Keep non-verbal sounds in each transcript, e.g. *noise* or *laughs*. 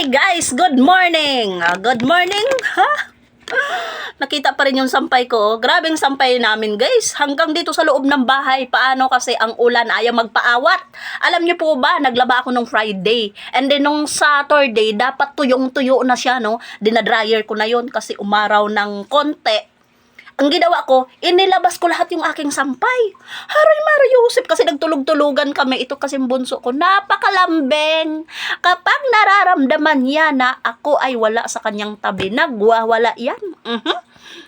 Okay guys, good morning. Ah, good morning. Ha? *gasps* Nakita pa rin yung sampay ko. oh. Grabing sampay namin guys. Hanggang dito sa loob ng bahay. Paano kasi ang ulan ayaw magpaawat. Alam niyo po ba, naglaba ako nung Friday. And then nung Saturday, dapat tuyong-tuyo na siya, no? Dinadryer ko na yon kasi umaraw ng konti ang ginawa ko, inilabas ko lahat yung aking sampay. Haray Mara Yusuf, kasi nagtulog-tulugan kami. Ito kasi bunso ko, napakalambeng. Kapag nararamdaman niya na ako ay wala sa kanyang tabi, nagwawala yan. Mhm.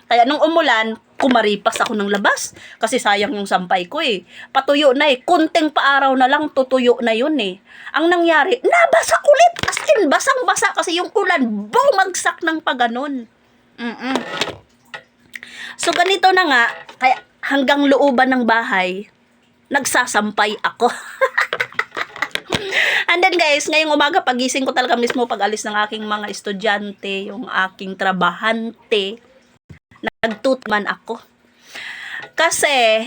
Kaya nung umulan, kumaripas ako ng labas. Kasi sayang yung sampay ko eh. Patuyo na eh. Kunting paaraw na lang, tutuyo na yun eh. Ang nangyari, nabasa ulit. As in, basang-basa kasi yung ulan, bumagsak ng paganon. Mm-mm. So ganito na nga, kaya hanggang looban ng bahay, nagsasampay ako. *laughs* And then guys, ngayong umaga pagising ko talaga mismo pag alis ng aking mga estudyante, yung aking trabahante, nagtutman ako. Kasi,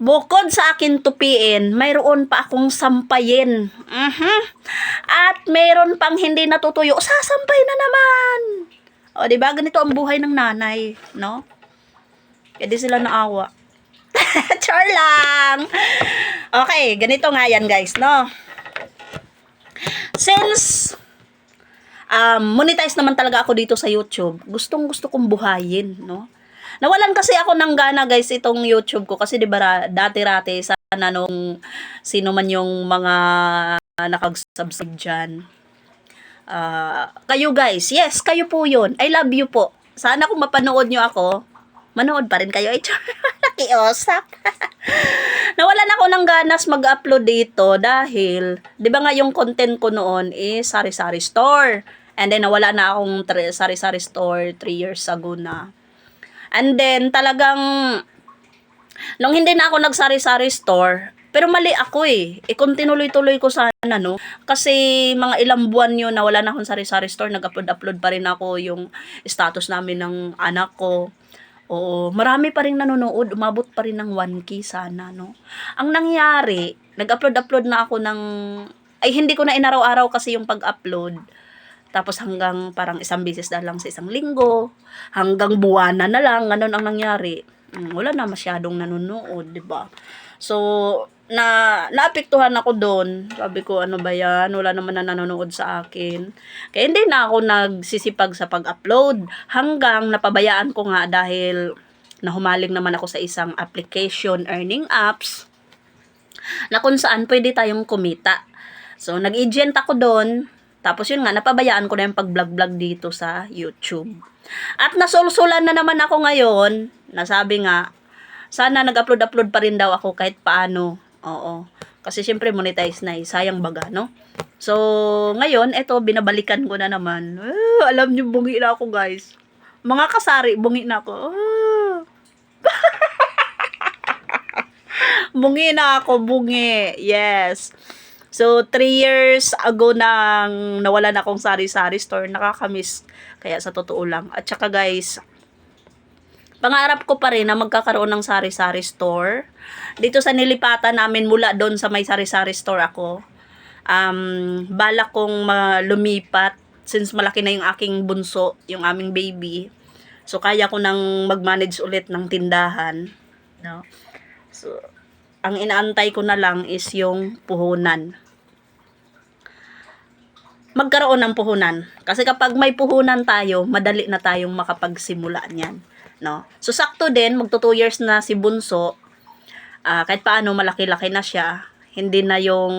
bukod sa akin tupiin, mayroon pa akong sampayin. Mhm. At mayroon pang hindi natutuyo, sasampay na naman. O, di ba? Ganito ang buhay ng nanay, no? Kaya di sila naawa. *laughs* Char lang! Okay, ganito nga yan guys, no? Since um, monetize naman talaga ako dito sa YouTube, gustong gusto kong buhayin, no? Nawalan kasi ako ng gana guys itong YouTube ko kasi 'di ba dati-rati sana nung sino man yung mga nakag-subscribe diyan. Ah, kayo guys, yes, kayo po 'yon. I love you po. Sana kung mapanood nyo ako, manood pa rin kayo. *laughs* Ay, nakiosap. *laughs* Nawalan ako ng ganas mag-upload dito dahil, di ba nga yung content ko noon is sari-sari store. And then, nawala na akong sari-sari store 3 years ago na. And then, talagang, nung hindi na ako nagsari-sari store, pero mali ako eh. E kung tinuloy-tuloy ko sana, no? Kasi mga ilang buwan yun na wala na akong sari-sari store, nag-upload-upload pa rin ako yung status namin ng anak ko. Oo, marami pa rin nanonood, umabot pa rin ng 1K sana, no? Ang nangyari, nag-upload-upload na ako ng, ay hindi ko na inaraw-araw kasi yung pag-upload. Tapos hanggang parang isang beses na lang sa isang linggo, hanggang buwanan na lang, ganun ang nangyari. Mm, wala na masyadong nanonood, di ba? So, na naapektuhan ako doon. Sabi ko, ano ba yan? Wala naman na nanonood sa akin. Kaya hindi na ako nagsisipag sa pag-upload. Hanggang napabayaan ko nga dahil nahumaling naman ako sa isang application earning apps na kung saan pwede tayong kumita. So, nag-agent ako doon. Tapos yun nga, napabayaan ko na yung pag-vlog-vlog dito sa YouTube. At nasulsulan na naman ako ngayon, nasabi nga, sana nag-upload-upload pa rin daw ako kahit paano. Oo. Kasi syempre monetize na eh. Sayang baga, no? So, ngayon, eto, binabalikan ko na naman. Ah, alam niyo, bungi na ako, guys. Mga kasari, bungi na ako. Ah. *laughs* bungi na ako, bungi. Yes. So, three years ago nang nawalan akong sari-sari store, nakakamiss. Kaya sa totoo lang. At saka guys, pangarap ko pa rin na magkakaroon ng sari-sari store. Dito sa nilipatan namin mula doon sa may sari-sari store ako. Um, balak kong lumipat since malaki na yung aking bunso, yung aming baby. So, kaya ko nang mag-manage ulit ng tindahan. No? So, ang inaantay ko na lang is yung puhunan. Magkaroon ng puhunan. Kasi kapag may puhunan tayo, madali na tayong makapagsimula niyan. No? So, sakto din, magto 2 years na si Bunso, ah kahit paano malaki-laki na siya, hindi na yung,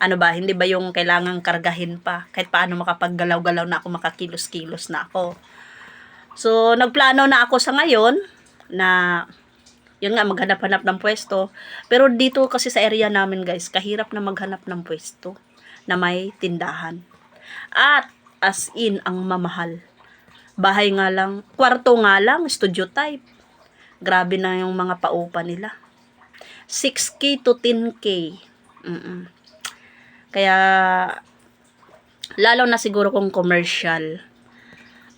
ano ba, hindi ba yung kailangang kargahin pa, kahit paano makapaggalaw-galaw na ako, makakilos-kilos na ako. So, nagplano na ako sa ngayon, na, yun nga, maghanap-hanap ng pwesto. Pero dito kasi sa area namin, guys, kahirap na maghanap ng pwesto na may tindahan. At, as in, ang mamahal bahay nga lang, kwarto nga lang, studio type. Grabe na yung mga paupa nila. 6K to 10K. Mm-mm. Kaya, lalo na siguro kung commercial.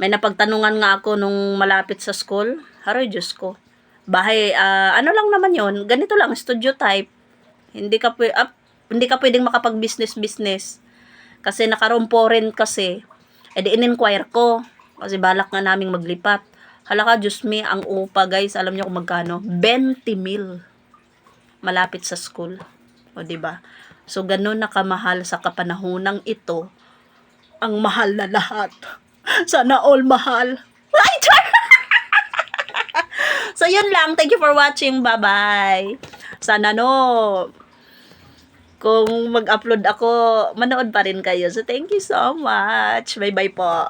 May napagtanungan nga ako nung malapit sa school. Haroy, Diyos ko. Bahay, ah, ano lang naman yon ganito lang, studio type. Hindi ka, pwe- ah, hindi ka pwedeng makapag-business-business Kasi nakarumpo rin kasi. E di in-inquire ko. Kasi balak nga naming maglipat. Halaka, Diyos me, ang upa guys, alam niyo kung magkano? 20 mil. Malapit sa school. O, ba? So, ganun nakamahal sa kapanahonang ito. Ang mahal na lahat. *laughs* Sana all mahal. *laughs* Ay, *laughs* so, yun lang. Thank you for watching. Bye-bye. Sana no, kung mag-upload ako, manood pa rin kayo. So, thank you so much. Bye-bye po.